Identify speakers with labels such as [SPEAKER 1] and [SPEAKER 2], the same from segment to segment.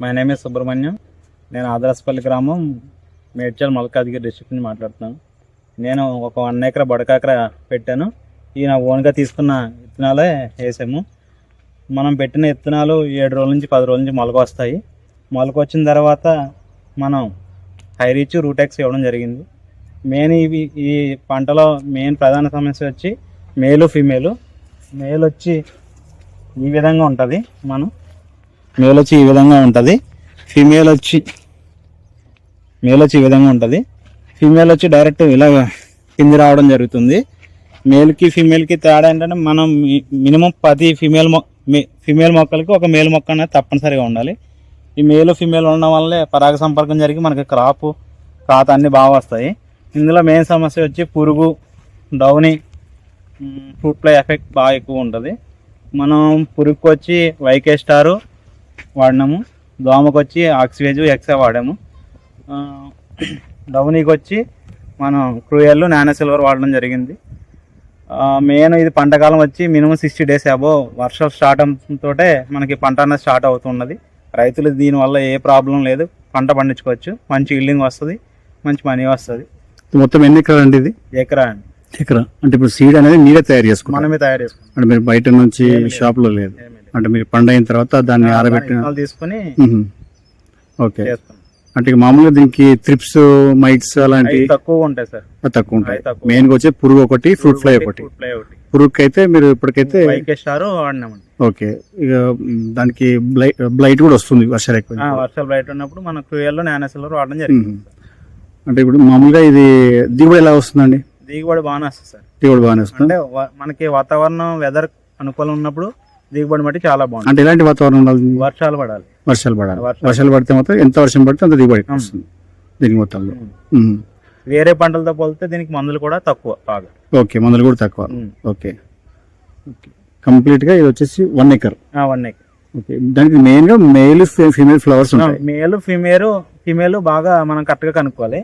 [SPEAKER 1] My name is Subrahmanyam నేను ఆదరాసపల్లి గ్రామం Medchal Malkajgiri district నుంచి మాట్లాడుతున్నాను. నేను ఒక వన్ ఎకర బడకాకర పెట్టాను. ఈ నా ఓన్గా తీసుకున్న విత్తనాలే వేసాము. మనం పెట్టిన విత్తనాలు ఏడు రోజుల నుంచి పది రోజుల నుంచి మొలక వస్తాయి. మొలక వచ్చిన తర్వాత మనం హైరీచ్ రూటెక్స్ ఇవ్వడం జరిగింది. మెయిన్ ఇవి ఈ పంటలో మెయిన్ ప్రధాన సమస్య వచ్చి మేలు ఫీమేలు. మేల్ వచ్చి ఈ విధంగా ఉంటుంది మనం. మేల్ వచ్చి ఈ విధంగా ఉంటుంది. ఫీమేల్ వచ్చి మేల్ వచ్చి ఈ విధంగా ఉంటుంది. ఫీమేల్ వచ్చి డైరెక్ట్ ఇలా కింది రావడం జరుగుతుంది. మేల్కి ఫీమేల్కి తేడా ఏంటంటే మనం మినిమం పది ఫీమేల్ మొ ఫీమేల్ మొక్కలకి ఒక మేల్ మొక్క అనేది తప్పనిసరిగా ఉండాలి. ఈ మేల్ ఫీమేల్ ఉండడం వల్లే పరాగ సంపర్కం జరిగి మనకి క్రాప్ కాత అన్నీ బాగా వస్తాయి. ఇందులో మెయిన్ సమస్య వచ్చి పురుగు డౌని ఫ్రూట్ ఫ్లై ఎఫెక్ట్ బాగా ఎక్కువ ఉంటుంది. మనం పురుగుకి వచ్చి వైకే స్టారు వాడినాము. దోమకు వచ్చి ఆక్సివేజ్ ఎక్సా వాడాము. డౌనీకి వచ్చి మనం క్రూయల్ నానో సిల్వర్ వాడడం జరిగింది. మెయిన్ ఇది పంటకాలం వచ్చి మినిమం సిక్స్టీ డేస్ అబో వర్షాలు స్టార్ట్ తోటే మనకి పంట అనేది స్టార్ట్ అవుతున్నది. రైతులు దీనివల్ల ఏ ప్రాబ్లం లేదు. పంట పండించుకోవచ్చు. మంచి ఇల్లింగ్ వస్తుంది. మంచి మనీ వస్తుంది.
[SPEAKER 2] మొత్తం ఎన్ని ఎకరాలు అండి ఇది?
[SPEAKER 1] ఎకరా అండి.
[SPEAKER 2] ఎకరా. అంటే ఇప్పుడు సీడ్ అనేది మీరే తయారు చేసుకున్నారు
[SPEAKER 1] మనమే తయారు చేసుకుంటాం.
[SPEAKER 2] అంటే మీరు బయట నుంచి షాప్లో లేదు. అంటే మీరు పంట అయిన తర్వాత దాన్ని ఆరబెట్టిన
[SPEAKER 1] తీసుకుని.
[SPEAKER 2] ఓకే. అంటే ఇక మామూలుగా దీనికి త్రిప్స్ మైట్స్ అలాంటి
[SPEAKER 1] అవి తక్కువ ఉంటాయి సార్.
[SPEAKER 2] తక్కువ ఉంటాయి. మెయిన్గా వచ్చే పురుగు ఒకటి ఫ్రూట్ ఫ్లై ఒకటి.
[SPEAKER 1] ఫ్రూట్ ఫ్లై ఒకటి.
[SPEAKER 2] పురుగుకి అయితే మీరు ఇప్పటికైతే ఓకే. ఇక దానికి బ్లై బ్లైట్ కూడా వస్తుంది వర్షాలు ఎక్కువ
[SPEAKER 1] వర్షాలు బయట ఉన్నప్పుడు మన క్రూయల్లో నానో సిల్వర్ వాడడం జరిగింది.
[SPEAKER 2] అంటే ఇప్పుడు మామూలుగా ఇది దిగుబడి ఎలా వస్తుందండి?
[SPEAKER 1] దిగుబడి బాగానే వస్తుంది సార్.
[SPEAKER 2] దిగుబడి బాగానే వస్తుంది?
[SPEAKER 1] అంటే మనకి వాతావరణం వెదర్ అనుకూలం ఉన్నప్పుడు దిగుబడి మట్టి చాలా బాగుంటుంది.
[SPEAKER 2] అంటే ఎలాంటి వాతావరణం ఉండాలి
[SPEAKER 1] వర్షాలు పడాలి.
[SPEAKER 2] వర్షాలు పడాలి.
[SPEAKER 1] వర్షాలు.
[SPEAKER 2] పడితే మాత్రం ఎంత వర్షం పడితే అంత దిగుబడి వస్తుంది దీనికి మొత్తంలో.
[SPEAKER 1] వేరే పంటలతో పోలితే దీనికి మందులు కూడా తక్కువ బాగా.
[SPEAKER 2] ఓకే మందులు కూడా తక్కువ. ఓకే. ఓకే. కంప్లీట్గా ఇది వచ్చేసి వన్ ఎకర్.
[SPEAKER 1] ఆ, వన్ ఎక్
[SPEAKER 2] ఓకే. దానికి మెయిన్గా male female flowers
[SPEAKER 1] male female female బాగా మనం కరెక్ట్గా కనుక్కోవాలి.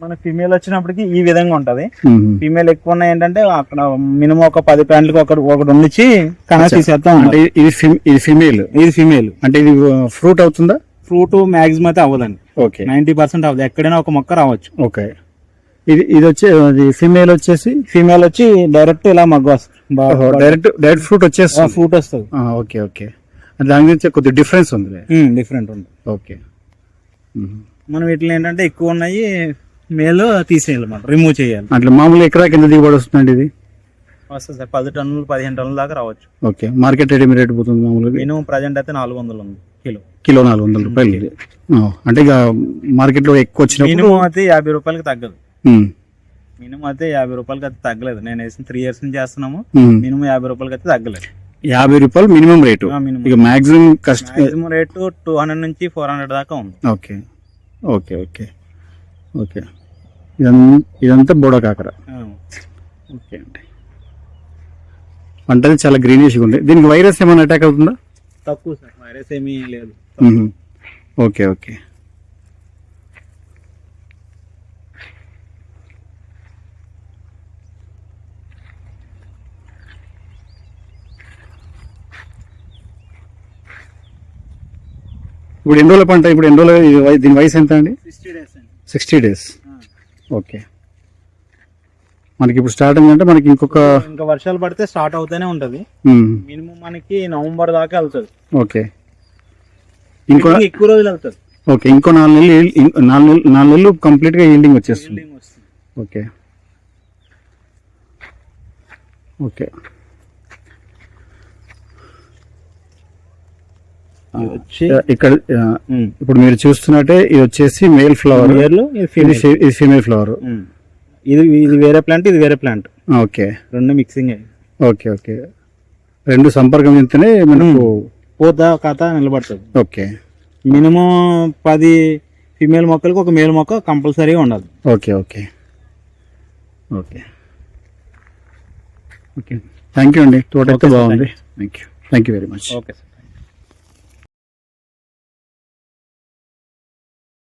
[SPEAKER 1] మన ఫిమేల్ వచ్చినప్పటికి ఈ విధంగా ఉంటది. ఫీమేల్ ఎక్కువ ఉన్నాయి ఏంటంటే అక్కడ మినిమం ఒక పది ప్యాంట్లకు ఒకటి ఒకటి ఉండిచ్చి కనెక్ట్ తీసేస్తాం
[SPEAKER 2] అంటే ఇది ఇది ఫీమేల్
[SPEAKER 1] ఇది ఫిమేల్
[SPEAKER 2] అంటే ఇది ఫ్రూట్ అవుతుందా?
[SPEAKER 1] ఫ్రూట్ మాక్సిమం అయితే అవ్వదండి.
[SPEAKER 2] ఓకే.
[SPEAKER 1] నైన్టీ పర్సెంట్ అవ్వదు. ఎక్కడైనా ఒక మొక్క రావచ్చు.
[SPEAKER 2] ఓకే. ఇది ఇది వచ్చే ఫీమేల్ వచ్చేసి?
[SPEAKER 1] ఫీమేల్ వచ్చి డైరెక్ట్ ఇలా మగ్గ వస్తుంది.
[SPEAKER 2] డైరెక్ట్ డైరెక్ట్ ఫ్రూట్ వచ్చేస్తుంది.
[SPEAKER 1] ఫ్రూట్ వస్తుంది.
[SPEAKER 2] Okay okay. దాని గురించి కొద్దిగా డిఫరెన్స్ ఉంది.
[SPEAKER 1] డిఫరెంట్ ఉంది.
[SPEAKER 2] ఓకే.
[SPEAKER 1] మనం వీటిలో ఏంటంటే ఎక్కువ ఉన్నాయి. మేల్ తీసేయాలన్నమాట రిమూవ్ చేయాలి.
[SPEAKER 2] అట్లా మామూలు ఎకరా కింద దిగుబడి వస్తుందండి ఇది?
[SPEAKER 1] వస్తుంది సార్ పది టన్నులు పదిహేను టన్నుల దాకా రావచ్చు.
[SPEAKER 2] ఓకే మార్కెట్ రేట్ ఏమి రేట్ పోతుంది మామూలుగా?
[SPEAKER 1] మినిమం ప్రజెంట్ అయితే నాలుగు వందలు ఉంది కిలో.
[SPEAKER 2] కిలో నాలుగు వందల రూపాయలు ఇది. ఆ, అంటే ఇక మార్కెట్లో ఎక్కువ వచ్చినప్పుడు
[SPEAKER 1] మినిమం అయితే యాభై రూపాయలకి తగ్గదు. మినిమం అయితే యాభై రూపాయలకి అయితే తగ్గలేదు. నేను వేసిన త్రీ ఇయర్స్ నుంచి చేస్తున్నాము. మినిమం యాభై రూపాయలకి అయితే తగ్గలేదు.
[SPEAKER 2] యాభై రూపాయలు మినిమం రేటు.
[SPEAKER 1] మినిమం.
[SPEAKER 2] ఇక మాక్సిమం కష్ట
[SPEAKER 1] మాక్సిమం రేటు టూ హండ్రెడ్ నుంచి ఫోర్ హండ్రెడ్ దాకా ఉంది.
[SPEAKER 2] Okay okay okay. ఓకే. ఇదంతా బోడో కాకర. ఓకే అండి. పంటది చాలా గ్రీనిష్గా ఉంది. దీనికి వైరస్ ఏమైనా అటాక్ అవుతుందా?
[SPEAKER 1] తక్కువ సార్. వైరస్ ఏమీ లేదు.
[SPEAKER 2] Okay okay. ఇప్పుడు ఎన్ని రోజుల పంట? ఇప్పుడు ఎన్ని రోజులు దీని వయసు ఎంత అండి?
[SPEAKER 1] Sixty days.
[SPEAKER 2] Sixty days. Okay. మనకి ఇప్పుడు స్టార్టింగ్ అంటే మనకి ఇంకొక
[SPEAKER 1] ఇంకా వర్షాలు పడితే స్టార్ట్ అవుతూనే ఉంటది. మినిమం మనకి నవంబర్ దాకా వెళ్తుంది.
[SPEAKER 2] ఓకే. ఇంకో
[SPEAKER 1] ఎక్కువ రోజులు వెళ్తుంది.
[SPEAKER 2] ఓకే ఇంకో నాలుగు నెలలు నాలుగు నెలలు నాలుగు నెలలు కంప్లీట్గా ఈల్డింగ్ వచ్చేస్తుంది. ఓకే. ఓకే
[SPEAKER 1] ఇది వచ్చి
[SPEAKER 2] ఇక్కడ ఇప్పుడు మీరు చూస్తున్నట్టే ఇది వచ్చేసి మేల్ ఫ్లవర్
[SPEAKER 1] ఇది
[SPEAKER 2] ఫీమేల్ ఫ్లవర్.
[SPEAKER 1] ఇది ఇది వేరే ప్లాంట్ ఇది వేరే ప్లాంట్
[SPEAKER 2] ఓకే.
[SPEAKER 1] రెండు మిక్సింగ్
[SPEAKER 2] ఓకే ఓకే. రెండు సంపర్కం చెందితేనే మనకు
[SPEAKER 1] పూత కథ నిలబడుతుంది
[SPEAKER 2] ఓకే.
[SPEAKER 1] మినిమం పది ఫిమేల్ మొక్కలకు ఒక మేల్ మొక్క కంపల్సరీగా ఉండాలి.
[SPEAKER 2] Okay okay. Okay. Okay. Thank you అండి. తోట. బాగుంది. Thank you thank you very much
[SPEAKER 1] okay sir.